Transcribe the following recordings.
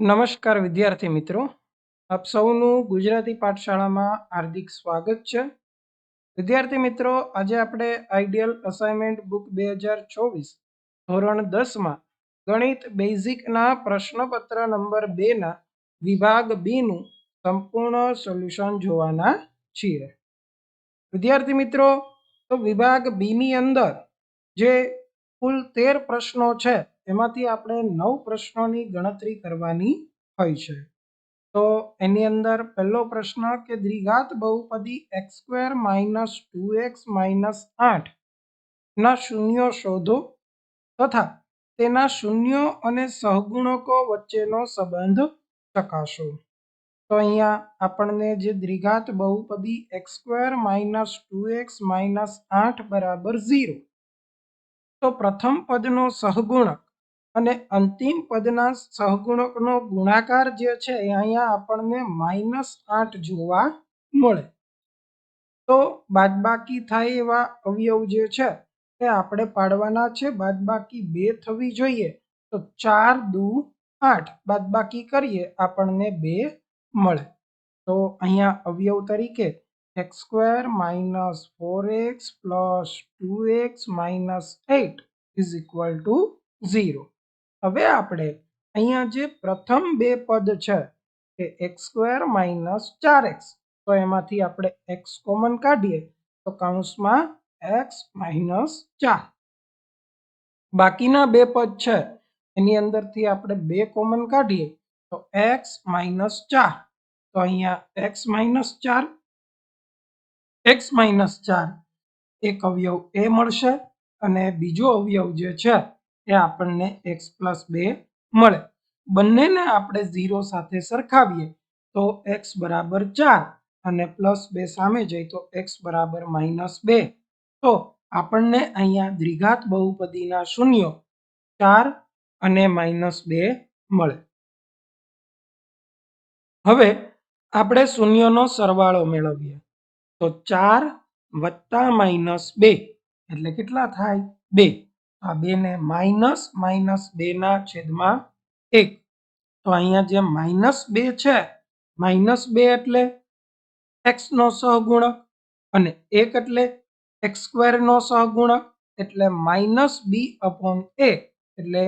નમસ્કાર વિદ્યાર્થી મિત્રો. આપ સૌનું ગુજરાતી પાઠશાળામાં હાર્દિક સ્વાગત છે. વિદ્યાર્થી મિત્રો, આજે આપણે આઈડિયલ અસાઇનમેન્ટ બુક બે હજાર ચોવીસ, ધોરણ દસમાં ગણિત બેઝિકના પ્રશ્નપત્ર નંબર બેના વિભાગ બીનું સંપૂર્ણ સોલ્યુશન જોવાના છીએ. વિદ્યાર્થી મિત્રો, તો વિભાગ બીની અંદર જે કુલ તેર પ્રશ્નો છે એમાંથી આપણે નવ પ્રશ્નોની ગણતરી કરવાની હોય છે. તો એની અંદર પહેલો પ્રશ્ન કે દ્વિઘાત બહુપદી x square minus two x minus આઠ ના શૂન્યો શોધો તથા તેના શૂન્યો અને સહગુણકો વચ્ચેનો સંબંધ ચકાસો. તો અહીંયા આપણને જે દ્વિઘાત બહુપદી x square minus two x minus આઠ બરાબર ઝીરો. તો પ્રથમ પદનો સહગુણક અને અંતિમ પદના સહગુણકનો ગુણાકાર જે છે એ અહીંયા આપણને માઇનસ આઠ જોવા મળે. તો બાદબાકી થાય એવા અવયવ જે છે એ આપણે પાડવાના છે. બાદબાકી બે થવી જોઈએ તો ચાર દુ આઠ. બાદબાકી કરીએ આપણને બે મળે. તો અહીંયા અવયવ તરીકે x square minus four x plus two x minus eight is equal to zero. હવે આપણે અહીંયા જે પ્રથમ બે પદ છે એ એક્સ સ્ક્વેર માઇનસ ચાર એક્સ. તો એમાંથી આપણે એક્સ કોમન કાઢીએ તો કાઉન્સમાં એક્સ માઇનસ ચાર. બાકીના બે પદ છે એની અંદરથી આપણે બે કોમન કાઢીએ તો એક્સ માઇનસ ચાર. તો અહીંયા એક્સ માઇનસ ચાર, એક્સ માઇનસ ચાર. એક અવયવ એ મળશે અને બીજો અવયવ જે છે એ આપણને એક્સ પ્લસ બે મળે. બંનેને આપણે ઝીરો સાથે સરખાવીએ તો એક્સ બરાબર ચાર અને પ્લસ બે સામે જાય તો એક્સ બરાબર માઇનસ બે. તો આપણને અહીંયા દ્વિઘાત બહુપદીના શૂન્યો ચાર અને માઇનસ બે મળે. હવે આપણે શૂન્યનો સરવાળો મેળવીએ. તો ચાર વત્તા માઇનસ બે, એટલે કેટલા થાય? બે. આ બેને માઇનસ માઇનસ બેના છેદમાં એક. તો અહીંયા જે માઇનસ બે છે, માઇનસ બે એટલે એક્સનો સહગુણક અને એક એટલે એક્સ સ્ક્વેરનો સહગુણક એટલે માઇનસ બી અપોન એ. એટલે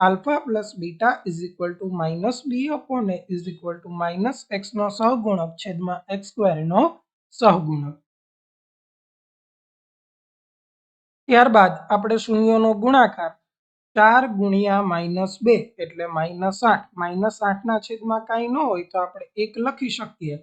alpha plus beta is equal to minus b upon a is equal to minus એક્સનો સહગુણક છેદમાં એક્સ સ્ક્વેરનો સહગુણક. ત્યારબાદ આપણે શૂન્યનો ગુણાકાર ચાર ગુણ્યા માઇનસ બે એટલે માઇનસ આઠ. માઇનસ આઠના છેદમાં કાંઈ ન હોય તો આપણે એક લખી શકીએ.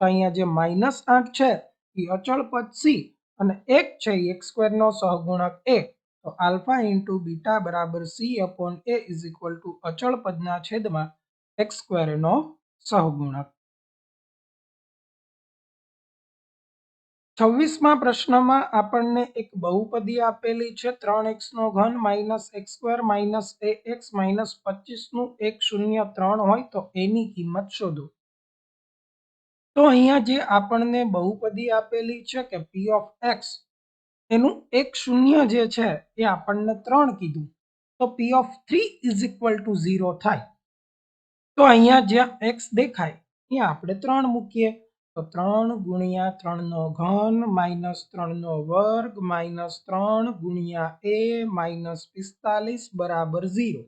તો અહીંયા જે માઇનસ આઠ છે એ અચળ પદ સી અને એક છે એક્સ સ્ક્વેરનો સહગુણક એ. તો આલ્ફા ઇન્ટુ બીટા બરાબર c upon a is equal to અચળ પદના છેદમાં એક્સ સ્ક્વેરનો સહગુણક. છવ્વીસમાં પ્રશ્નમાં આપણને એક બહુપદી આપેલી છે. ત્રણ એક્સનો ઘન minus x square minus a x minus પચીસનું એક શૂન્ય ત્રણ હોય તો એની કિંમત શોધો. તો અહીંયા જે આપણને બહુપદી આપેલી છે કે પી ઓફ એક્સ એનું એક શૂન્ય જે છે એ આપણને ત્રણ કીધું. તો p of three is equal to zero થાય. તો અહીંયા જ્યાં એક્સ દેખાય, ત્યાં આપણે ત્રણ મૂકીએ. તો ત્રણ ગુણ્યા ત્રણનો ઘન માઇનસ ત્રણનો વર્ગ માઇનસ ત્રણ ગુણ્યા એ માઇનસ પિસ્તાલીસ બરાબર ઝીરો.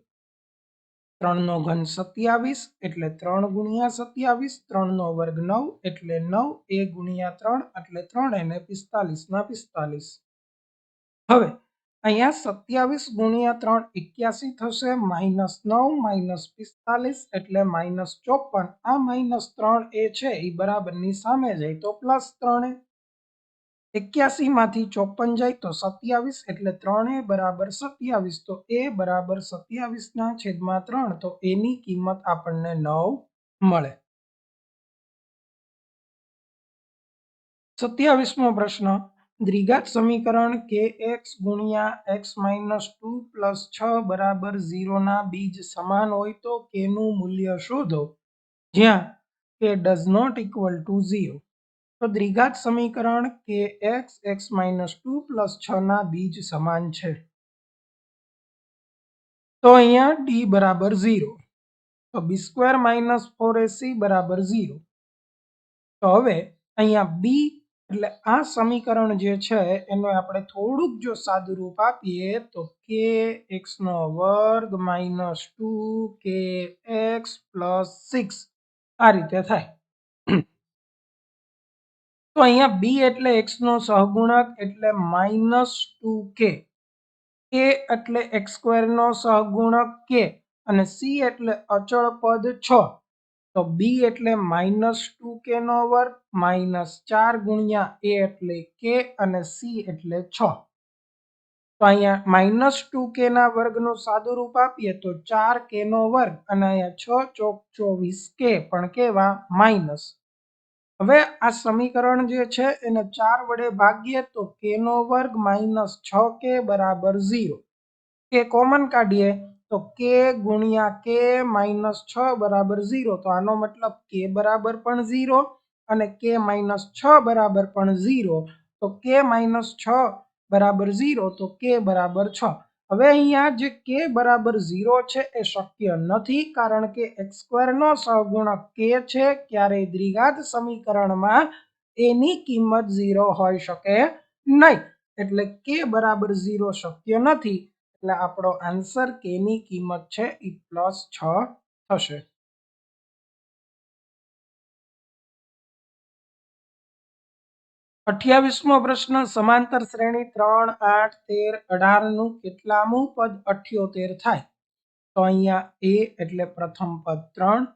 ત્રણનો ઘન સત્યાવીસ એટલે ત્રણ ગુણ્યા સત્યાવીસ, ત્રણનો વર્ગ નવ એટલે નવ, એ ગુણ્યા ત્રણ એટલે ત્રણ, એને પિસ્તાલીસના પિસ્તાલીસ. હવે અહીંયા સત્યાવીસ ગુણ્યા ત્રણ એક્યાસી થશે, માઇનસ નવ, માઇનસ પિસ્તાલીસ એટલે માઇનસ ચોપન. આ માઇનસ ત્રણ એ છે એ બરાબરની સામે જાય તો પ્લસ ત્રણે. એક્યાસી માંથી ચોપન જાય તો સત્યાવીસ એટલે ત્રણે બરાબર સત્યાવીસ. તો એ બરાબર સત્યાવીસના છેદમાં ત્રણ, તો એની કિંમત આપણને નવ મળે. સત્યાવીસમો પ્રશ્ન દ્વિઘાત સમીકરણ કે એક્સ ગુણ્યા એક્સ માઇનસ ટુ પ્લસ છ બરાબર ઝીરોના બીજ સમાન હોય તો કેનું મૂલ્ય શોધો? જ્યાં કે does not equal to zero તો દ્વિઘાત સમીકરણ કે X X minus two plus છના બીજ સમાન છે. તો અહીંયા ડી બરાબર ઝીરો. તો b square minus four a c બરાબર ઝીરો. તો હવે અહીંયા બી એટલે આ સમીકરણ જે છે, એનો આપણે થોડુંક જો સાદું રૂપ આપીએ, તો કે એક્સનો વર્ગ minus two k x plus six આ રીતે થાય. તો અહીંયા બી એટલે એક્સનો સહગુણક એટલે માઇનસ ટુ કે કે એટલે એક્સ સ્ક્વેરનો સહગુણક કે અને સી એટલે અચળ પદ છ. તો બી એટલે માઇનસ ટુ કે નો વર્ગ માઇનસ ચાર ગુણ્યા એ એટલે કે અને સી એટલે છ. તો અહીંયા માઇનસ ટુ કે ના વર્ગનું સાદું રૂપ આપીએ તો ચાર કે નો વર્ગ અને અહીંયા છ ચોક ચોવીસ કે પણ કેવા? માઇનસ હવે આ સમીકરણ જે છે એને ચાર વડે ભાગીએ તો કે નો વર્ગ માઇનસ છ કે બરાબર ઝીરો કે કોમન કાઢીએ. તો કે ગુણ્યા કે માઇનસ છ બરાબર ઝીરો. તો આનો મતલબ કે બરાબર પણ ઝીરો અને કે માઇનસ છ બરાબર પણ ઝીરો. તો કે માઇનસ છ બરાબર ઝીરો, તો કે બરાબર છ. હવે અહીંયા જે કે બરાબર ઝીરો છે એ શક્ય નથી કારણ કે એક્સ સ્ક્વેરનો સહગુણક કે છે. ક્યારેય દ્વિઘાત સમીકરણમાં એની કિંમત ઝીરો હોઈ શકે નહીં. એટલે કે બરાબર ઝીરો શક્ય નથી. એટલે આપણો આન્સર કેની કિંમત છે? એ પ્લસ છ થશે. અઠ્યાવીસમો પ્રશ્ન, સમાંતર શ્રેણી ત્રણ, આઠ, તેર અઢારનું કેટલામું પદ અઠ્યોતેર થાય? તો અહીંયા એ એટલે પ્રથમ પદ ત્રણ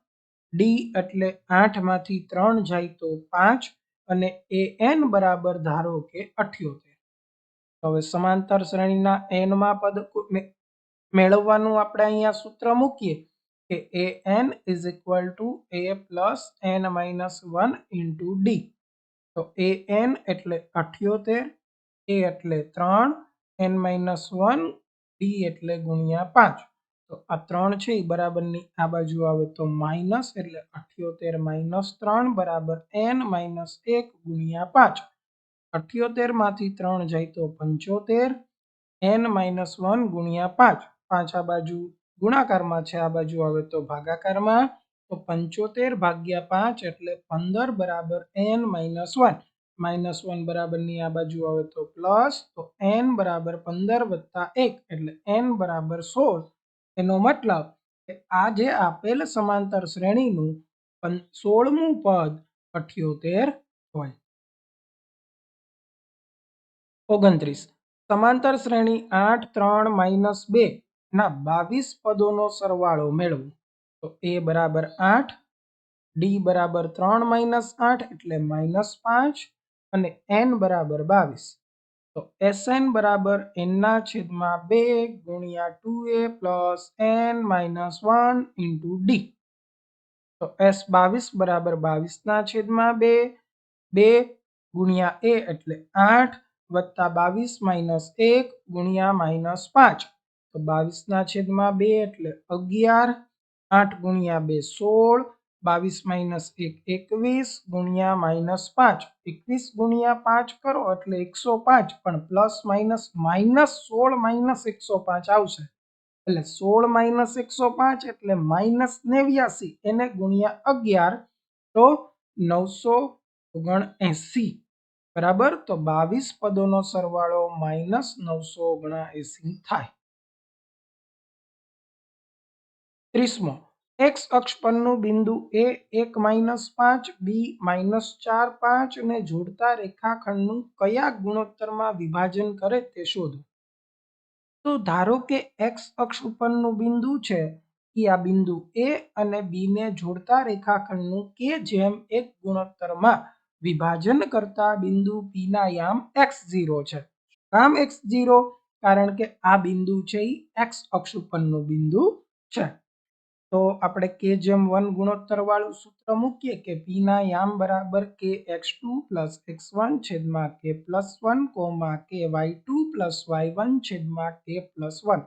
ડી એટલે આઠમાંથી ત્રણ જાય તો પાંચ, અને એ એન બરાબર ધારો કે અઠ્યોતેર. હવે સમાંતર શ્રેણીના એનમાં પદ મેળવવાનું આપણે અહીંયા સૂત્ર મૂકીએ કે a n is equal to a plus n minus one into d તો એ એન એટલે અઠ્યોતેર એ એટલે ત્રણ એન માઇનસ વન ડી એટલે ગુણ્યા પાંચ. તો આ ત્રણ છે એ બરાબરની આ બાજુ આવે તો માઇનસ એટલે અઠ્યોતેર માઇનસ ત્રણ બરાબર એન માઇનસ એક ગુણ્યા પાંચ. અઠ્યોતેરમાંથી ત્રણ જાય તો પંચોતેર, એન માઇનસ વન ગુણ્યા પાંચ. પાંચ આ બાજુ ગુણાકારમાં છે, આ બાજુ આવે તો ભાગાકારમાં. તો પંચોતેર ભાગ્યા પાંચ એટલે પંદર બરાબર n minus one. Minus one બરાબરની આ બાજુ આવે તો પ્લસ, તો એન બરાબર પંદર વત્તા એક એટલે એન બરાબર સોળ. એનો મતલબ કે આ જે આપેલ સમાંતર શ્રેણીનું સોળમું પદ અઠ્યોતેર હોય. ઓગણત્રીસ. સમાંતર શ્રેણી આઠ ત્રણ માઇનસ બે ના બાવીસ પદોનો સરવાળો મેળવો. તો એ બરાબર આઠ, ડી બરાબર ત્રણ માઇનસ આઠ એટલે માઇનસ પાંચ અને એન બરાબર બાવીસ. તો એસ એન બરાબર એનના છેદમાં બે ગુણ્યા two a plus n minus one into d. તો એસ બાવીસ બરાબર બાવીસના છેદમાં બે બે ગુણ્યા એ એટલે આઠ વત્તા બાવીસ માઇનસ એક ગુણ્યા માઇનસ પાંચ. તો બાવીસના છેદમાં બે એટલે અગિયાર, આઠ ગુણ્યા બે સોળ, બાવીસ માઇનસ એક એકવીસ ગુણ્યા માઇનસ પાંચ. એકવીસ ગુણ્યા પાંચ કરો એટલે એકસો પાંચ, પણ પ્લસ માઇનસ માઇનસ સોળ માઇનસ એકસો પાંચ આવશે. એટલે સોળ માઇનસ એકસો પાંચ એટલે માઇનસ નેવ્યાસી, એને ગુણ્યા અગિયાર, તો નવસો ઓગણ એસી બરાબર? તો બાવીસ પદોનો સરવાળો માઇનસ નવસો ઓગણા એસી થાય. ત્રીસમો એક્સ અક્ષ પરનું બિંદુ એ એક માઇનસ પાંચ બી માઇનસ ચાર, પાંચ ને જોડતા રેખાખંડનું કયા ગુણોત્તરમાં વિભાજન કરે તે શોધો. તો ધારો કે એક્સ અક્ષ ઉપરનું બિંદુ છે એ આ બિંદુ એ અને બી ને જોડતા રેખાખંડનું કે જેમ એક ગુણોત્તરમાં વિભાજન કરતા બિંદુ પી ના યામ એક્સ ઝીરો છે. કામ એક્સ ઝીરો કારણ કે આ બિંદુ છે એ એક્સ અક્ષ ઉપરનું બિંદુ છે. તો આપણે કે જેમ વન ગુણોત્તર વાળું સૂત્ર મૂકીએ કે પી ના યામ બરાબર k x two plus x one છેદમાં k plus one comma k y two plus y one છેદમાં કે પ્લસ વન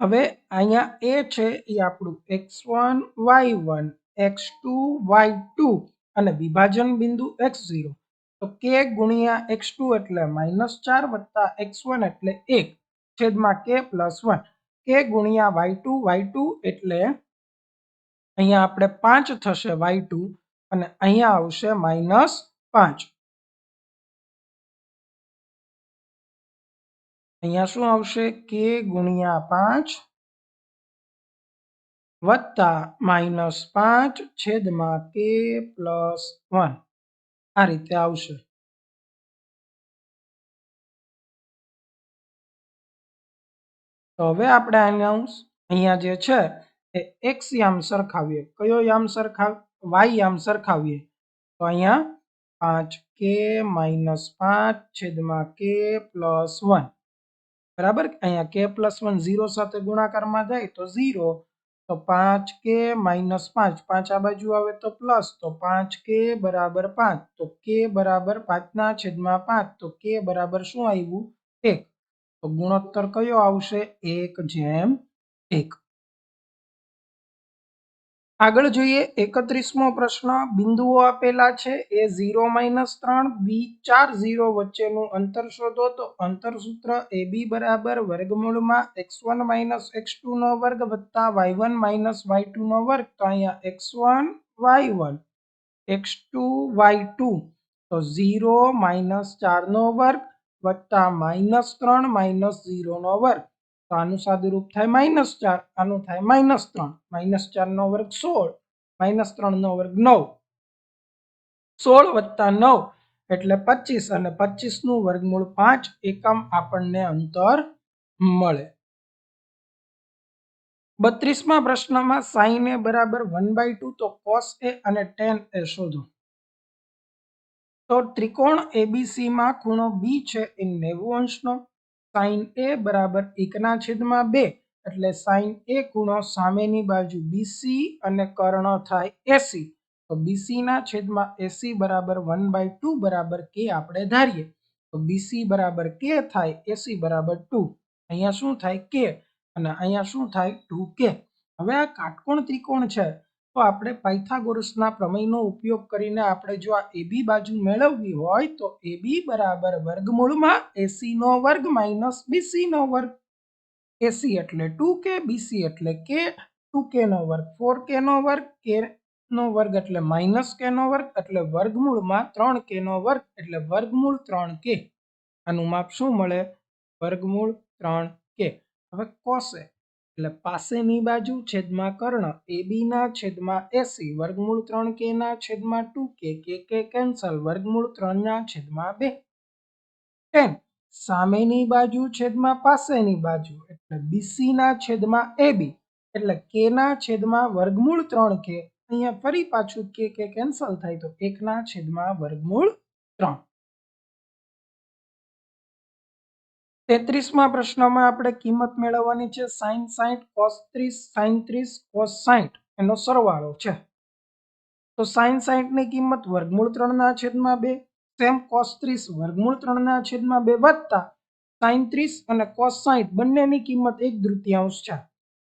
હવે અહીંયા એ છે એ આપણું x one y one x two y two અને વિભાજન બિંદુ એક્સ ઝીરો તો કે ગુણ્યા એક્સ ટુ એટલે માઇનસ ચાર વત્તા એક્સ વન એટલે એક, છેદમાં કે પ્લસ વન કે ગુણ્યા વાય ટુ વાય ટુ એટલે અહીંયા આપણે પાંચ થશે વાય ટુ અને અહીંયા આવશે માઇનસ પાંચ. અહીંયા શું આવશે? કે ગુણ્યા પાંચ વત્તા માઇનસ પાંચ છેદમાં કે પ્લસ વન. આ રીતે આવશે. તો હવે આપણે આનું અહીંયા જે છે એ એક્સ યામ સરખાવીએ. કયો યામ સરખાવ વાય યામ સરખાવીએ? તો અહીંયા પાંચ કે માઇનસ પાંચ છેદમાં કે પ્લસ વન. બરાબર? અહીંયા કે પ્લસ વન ઝીરો સાથે ગુણાકારમાં જાય તો ઝીરો તો પાંચ કે માઇનસ પાંચ પાંચ આ બાજુ આવે તો પ્લસ, તો પાંચ કે બરાબર પાંચ, તો કે બરાબર પાંચના છેદમાં પાંચ, તો કે બરાબર શું આવ્યું? એક. તો ગુણોત્તર કયો આવશે? એક જેમ એક. આગળ જોઈએ, એકત્રીસમો પ્રશ્ન બિંદુઓ આપેલા છે. એ ઝીરો માઇનસ ત્રણ, બી ચાર ઝીરો વચ્ચેનું અંતર શોધો. તો અંતર સૂત્ર એ બી બરાબર વર્ગમૂળમાં x one minus x two નો વર્ગ વત્તા y one minus y two નો વર્ગ. તો અહીંયા x one, y one, x two, y two. તો ઝીરો માઇનસ ચારનો વર્ગ વત્તા માઇનસ ત્રણ માઇનસ ઝીરોનો વર્ગ. તો આનું સાદુરૂપ થાય માઇનસ ચાર, આનું થાય માઇનસ ત્રણ. માઇનસ ચારનો વર્ગ સોળ, માઇનસ ત્રણનો વર્ગ નવ. સોળ વત્તા નવ એટલે પચીસ અને પચીસનું વર્ગમૂળ પાંચ એકમ આપણને અંતર મળે. બત્રીસમાં પ્રશ્નમાં સાઈન એ બરાબર વન બાય ટુ તો કોસ એ અને ટેન એ શોધો. તો ત્રિકોણ એબીસીમાં ખૂણો બી છે એ નેવું અંશનો. સાઈન એ બરાબર એકના છેદમાં બે, એટલે સાઈન એ ખૂણો સામેની બાજુ બીસી અને કર્ણ થાય એસી તો બીસીના છેદમાં એસી બરાબર વન બાય ટુ બરાબર કે આપણે ધારીએ. તો બીસી બરાબર કે થાય એસી બરાબર ટુ અહીંયા શું થાય કે અને અહીંયા શું થાય ટુ કે હવે આ કાટકોણ ત્રિકોણ છે. તો આપણે પાયથાગોરસના પ્રમેયનો ઉપયોગ કરીને આપણે જો આ એબી બાજુ મેળવવી હોય તો એબી બરાબર વર્ગમૂળમાં એસી નો વર્ગ માઇનસ બીસી નો વર્ગ. એસી એટલે ટુ કે, બીસી એટલે કે, ટુ કે નો વર્ગ, ફોર કે નો વર્ગ, કે નો વર્ગ એટલે માઇનસ કે નો વર્ગ, એટલે વર્ગમૂળમાં ત્રણ કે નો વર્ગ, એટલે વર્ગમૂળ ત્રણ કે. આનું માપ શું મળે? વર્ગમૂળ ત્રણ કે. હવે કોસે? એટલે પાસેની બાજુ છેદમાં કર્ણ એ બીના છેદમાં એસી, વર્ગમૂળ ત્રણ કે ના છેદમાં ટુ, કે કે કે, કેન્સલ, વર્ગમૂળ ત્રણ ના છેદમાં બે. ટેન સામેની બાજુ છેદમાં પાસેની બાજુ, એટલે બીસી ના છેદમાં એ બી એટલે કે ના છેદમાં વર્ગમૂળ ત્રણ કે, અહીંયા ફરી પાછું કે કે, કેન્સલ થાય તો એક ના છેદમાં વર્ગમૂળ ત્રણ. તેત્રીસમાં પ્રશ્નમાં આપણે કિંમત મેળવવાની છે સાઈન સાઈઠ કોસ ત્રીસ, સાઈન ત્રીસ કોસ સાઈઠ. એનો સરવાળો છે. તો સાઈન સાઈઠની કિંમત વર્ગમૂળ ત્રણના છેદમાં બે, સેમ કોસ ત્રીસ વર્ગમૂળ ત્રણના છેદમાં બે વત્તા સાઈન ત્રીસ અને કોસ સાઈઠ બંનેની કિંમત એક તૃતીયાંશ છે.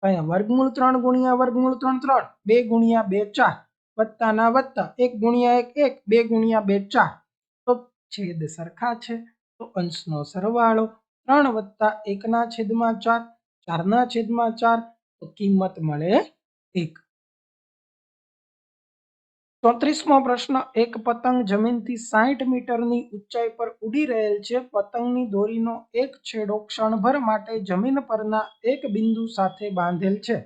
અહીંયા વર્ગમૂળ ત્રણ ગુણ્યા વર્ગમૂળ ત્રણ ત્રણ, બે ગુણ્યા બે ચાર, વત્તાના વત્તા એક ગુણ્યા એક એક, બે ગુણ્યા બે ચાર. તો છેદ સરખા છે. તો અંશનો સરવાળો ત્રણ વત્તા એકના છેદમાં ચાર, ચારના છેદમાં ચાર, તો કિંમત મળે એક. ચોત્રીસમો પ્રશ્ન, એક પતંગ જમીનથી સાઠ મીટરની ઊંચાઈ પર ઉડી રહેલ છે. પતંગની દોરીનો એક છેડો ક્ષણભર માટે જમીન પરના એક બિંદુ સાથે બાંધેલ છે.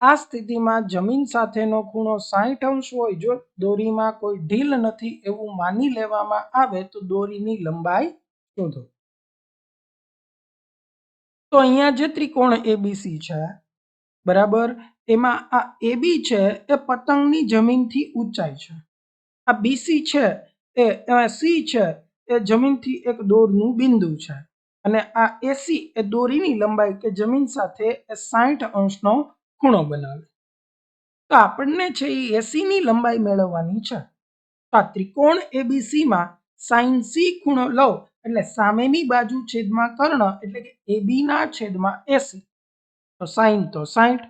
આ સ્થિતિમાં જમીન સાથેનો ખૂણો સાઠ અંશ હોય, જો દોરીમાં કોઈ ઢીલ નથી એવું માની લેવામાં આવે, તો દોરીની લંબાઈ શોધો. તો અહીંયા જે ત્રિકોણ એબીસી છે, બરાબર? એમાં આ એબી છે, એ પતંગની જમીનથી ઊંચાઈ છે. આ બીસી છે, એ સી છે, એ જમીનથી એક દોરનું બિંદુ છે. અને આ એસી એ દોરીની લંબાઈ કે જમીન સાથે એ સાઠ અંશનો ખૂણો બનાવે. તો આપણને છે એ એસીની લંબાઈ મેળવવાની છે. તો આ ત્રિકોણ એબીસીમાં સાઈન સી ખૂણો લો એટલે સામેની બાજુ છેદમાં કર્ણ એટલે કે એ ના છેદમાં એસી. તો સાઈન તો સાહીઠ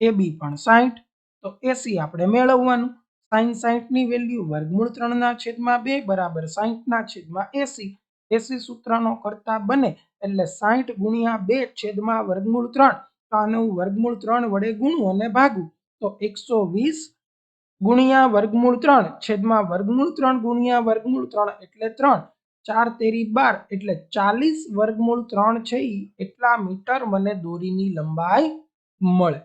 એ પણ સાઈઠ. તો એસી આપણે મેળવવાનું. સાઈન સાહીઠની વેલ્યુ વર્ગમૂળ ત્રણના છેદમાં બે બરાબર સાઈઠના છેદમાં એસી. એસી સૂત્રનો કરતા બને એટલે સાહીઠ ગુણ્યા બે છેદમાં વર્ગમૂળ ત્રણ. તો આને હું વર્ગમૂળ ત્રણ વડે ગુણું અને ભાગું. તો એકસો વીસ ગુણ્યા વર્ગમૂળ ત્રણ છેદમાં વર્ગમૂળ ત્રણ ગુણ્યા વર્ગમૂળ ત્રણ એટલે ત્રણ. ચાર તેરી બાર એટલે ચાલીસ વર્ગમૂળ ત્રણ છે એટલા મીટર મને દોરીની લંબાઈ મળે.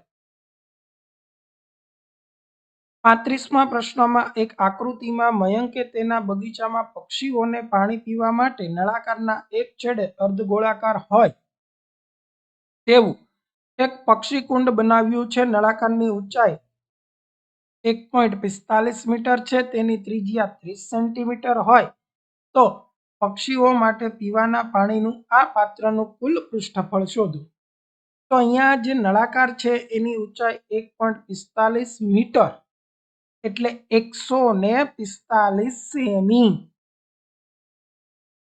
પાંત્રીસમાં પ્રશ્નમાં એક આકૃતિમાં મયંકે તેના બગીચામાં પક્ષીઓને પાણી પીવા માટે નળાકારના એક છેડે અર્ધગોળાકાર હોય. તેવું એક પક્ષી કુંડ બનાવ્યું છે નળાકારની ઊંચાઈ એક પોઈન્ટ પિસ્તાલીસ મીટર છે, તેની ત્રિજ્યા ત્રીસ સેન્ટીમીટર હોય. તો પક્ષીઓ માટે પીવાના પાણીનું આ પાત્રનું કુલ પૃષ્ઠફળ શોધો. તો અહીંયા જે નળાકાર છે, એની ઊંચાઈ એક પોઈન્ટ પિસ્તાલીસ મીટર એટલે એકસો ને પિસ્તાલીસ સેમી.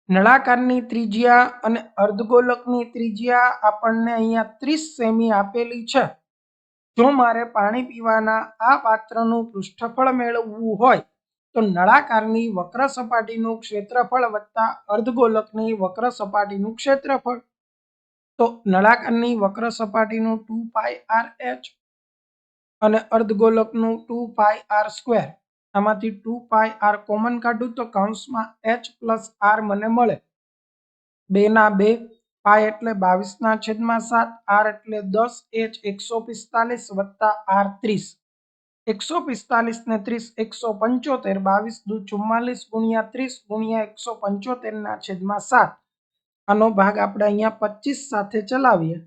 નળાકારની ત્રિજ્યા અને અર્ધગોલકની ત્રિજ્યા આપણને અહીંયા ત્રીસ સેમી આપેલી છે. જો મારે પાણી પીવાના આ પાત્રનું પૃષ્ઠફળ મેળવવું હોય તો નળાકારની વક્ર સપાટીનું ક્ષેત્રફળ વત્તા અર્ધગોલકની વક્ર સપાટીનું ક્ષેત્રફળ. તો નળાકારની વક્ર સપાટીનું ટુ પાય આર એચ અને અર્ધગોલકનું ટુ પાય આર સ્ક્વેર. આમાંથી ટુ પાય આર કોમન કાઢું તો કૌંસમાં એચ પ્લસ આર મને મળે. બે ના બે પાય એટલે બાવીસના છેદમાં સાત, આર એટલે દસ, એચ એકસો પિસ્તાલીસ વત્તા આર ત્રીસ. એકસો પિસ્તાલીસ ને ત્રીસ, એકસો પંચોતેર, બાવીસ દુ ચુમ્માલીસ ગુણ્યા ત્રીસ ગુણ્યા એકસો પંચોતેરના છેદમાં સાત. આનો ભાગ આપણે અહીંયા પચીસ સાથે ચલાવીએ.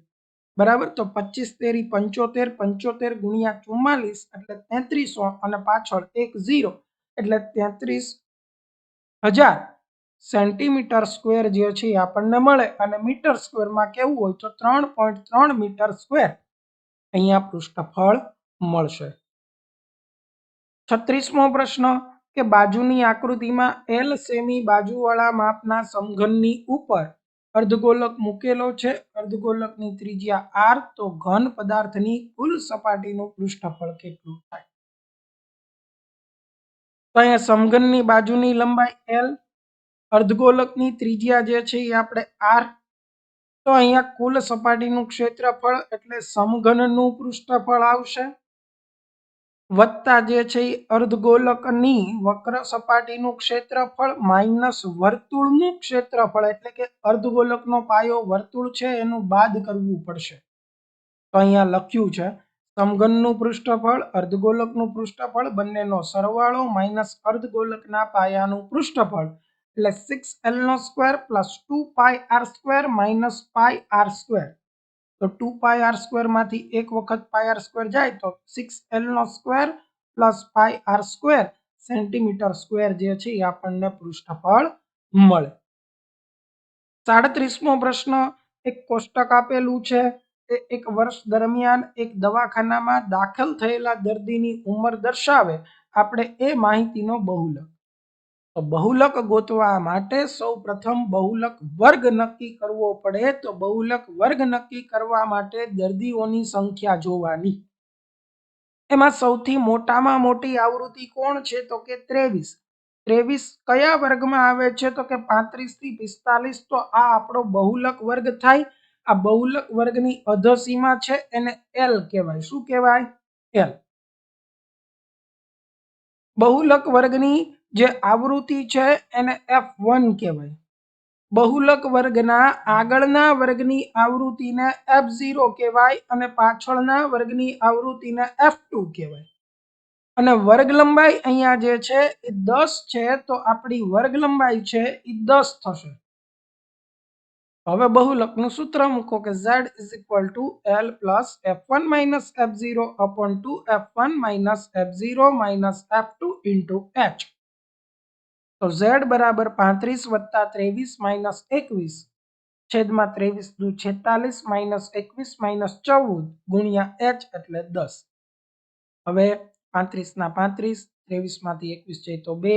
બરાબર? તો પચીસ તેરી પંચોતેર પંચોતેર ગુણ્યા ચુમ્માલીસ એટલે તેત્રીસો અને પાછળ એક ઝીરો એટલે તેત્રીસ હજાર. સેન્ટીમીટર સ્ક્વેર જે છે એ આપણને મળે અને મીટર સ્ક્વેરમાં કેવું હોય તો ત્રણ પોઈન્ટ ત્રણ મીટર સ્ક્વેર. અહીંયા પૃષ્ઠફળ મળશે. છત્રીસમો પ્રશ્ન, કે બાજુની આકૃતિમાં એલ સેમી બાજુવાળા માપના સમઘનની ઉપર અર્ધગોલક મૂકેલો છે. અર્ધગોલકની ત્રિજ્યા આર તો ઘન પદાર્થની કુલ સપાટીનું પૃષ્ઠફળ કેટલું થાય? તો અહીંયા સમઘનની બાજુની લંબાઈ એલ અર્ધગોલકની ત્રિજ્યા જે છે એ આપણે આર તો અહીંયા કુલ સપાટીનું ક્ષેત્રફળ એટલે સમઘનનું પૃષ્ઠફળ આવશે. વત્તા જે છે એ અર્ધગોલકની વક્ર સપાટીનું ક્ષેત્રફળ માઇનસ વર્તુળનું ક્ષેત્રફળ, એટલે કે અર્ધગોલકનો પાયો વર્તુળ છે, એનું બાદ કરવું પડશે. તો અહીંયા લખ્યું છે, સમઘનનું પૃષ્ઠફળ, અર્ધગોલકનું પૃષ્ઠફળ, બંનેનો સરવાળો માઇનસ અર્ધગોલકના પાયાનું પૃષ્ઠફળ, એટલે સિક્સ એલ નો square plus two pi r square minus pi r square તો ટુ પાય આર સ્ક્વેરમાંથી એક વખત પાય આર સ્ક્વેર જાય તો સિક્સ એલ નો square plus pi r square centimetre square જે છે એ આપણને પૃષ્ઠફળ મળે. સાડત્રીસમો પ્રશ્ન, એક કોષ્ટક આપેલું છે તે એક વર્ષ દરમિયાન એક દવાખાનામાં દાખલ થયેલા દર્દીની ઉંમર દર્શાવે. આપણે એ માહિતીનો બહુલક તો બહુલક ગોતવા માટે સૌ પ્રથમ બહુલક વર્ગ નક્કી કરવો પડે તો બહુલક વર્ગ નક્કી કરવા માટે દર્દીઓની સંખ્યા જોવાની. એમાં સૌથી મોટામાં મોટી આવૃત્તિ કોણ છે તો કે ત્રેવીસ. ત્રેવીસ કયા વર્ગમાં આવે છે તો કે પાંત્રીસથી પિસ્તાલીસ તો આ આપણો બહુલક વર્ગ થાય. આ બહુલક વર્ગની અધસીમા છે એને એલ કહેવાય. શું કહેવાય? એલ. બહુલક વર્ગની જે આવૃત્તિ છે એને એફ વન કહેવાય. બહુલક વર્ગના આગળના વર્ગની આવૃત્તિને એફ ઝીરો કહેવાય અને પાછળના વર્ગની આવૃત્તિને એફ ટુ કહેવાય. અને વર્ગ લંબાઈ અહીંયા જે છે એ દસ છે, તો આપણી વર્ગ લંબાઈ છે એ દસ થશે. હવે બહુલકનું સૂત્ર મૂકો કે Z is equal to l plus f one minus f zero upon two f one minus f zero minus f two into h તો ઝેડ બરાબર પાંત્રીસ વત્તા ત્રેવીસ માઇનસ એકવીસ છેદમાં ત્રેવીસ દુ છેતાલીસ માઇનસ એકવીસ માઇનસ ચૌદ ગુણ્યા એચ એટલે દસ. હવે પાંત્રીસના પાંત્રીસ ત્રેવીસમાંથી એકવીસ જાય તો બે.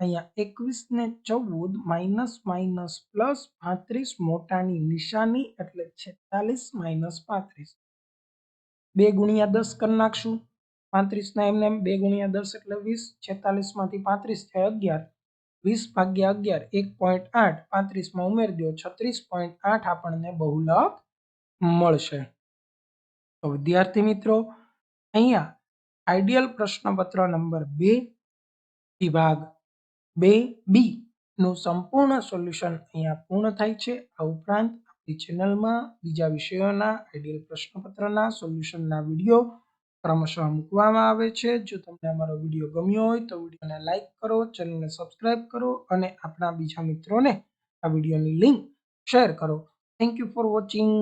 અહીંયા એકવીસ ને ચૌદ માઇનસ માઇનસ પ્લસ પાંત્રીસ મોટાની નિશાની એટલે છેતાલીસ માઇનસ પાંત્રીસ. બે ગુણ્યા દસ કરી નાખશું. પાંત્રીસના એમને એમ બે ગુણ્યા દસ એટલે વીસ. છેતાલીસમાંથી પાંત્રીસ થાય અગિયાર. વીસ ભાગ્યા અગિયાર, એક પોઈન્ટ આઠ, પાંત્રીસમાં ઉમેરી દો છત્રીસ પોઈન્ટ આઠ આપણને બહુલક મળશે. તો વિદ્યાર્થી મિત્રો, અહીંયા આઈડિયલ પ્રશ્નપત્ર નંબર બે, વિભાગ બે, બી નું સંપૂર્ણ સોલ્યુશન અહીંયા પૂર્ણ થાય છે. આ ઉપરાંત આપણી ચેનલમાં બીજા વિષયોના આઈડિયલ પ્રશ્નપત્રના સોલ્યુશનના વીડિયો ક્રમશઃ મૂકવામાં આવે છે. જો તમને અમારો વીડિયો ગમ્યો હોય તો વિડીયોને લાઇક કરો, ચેનલને સબસ્ક્રાઇબ કરો અને આપણા બીજા મિત્રોને આ વિડીયોની લિંક શેર કરો. Thank you for watching.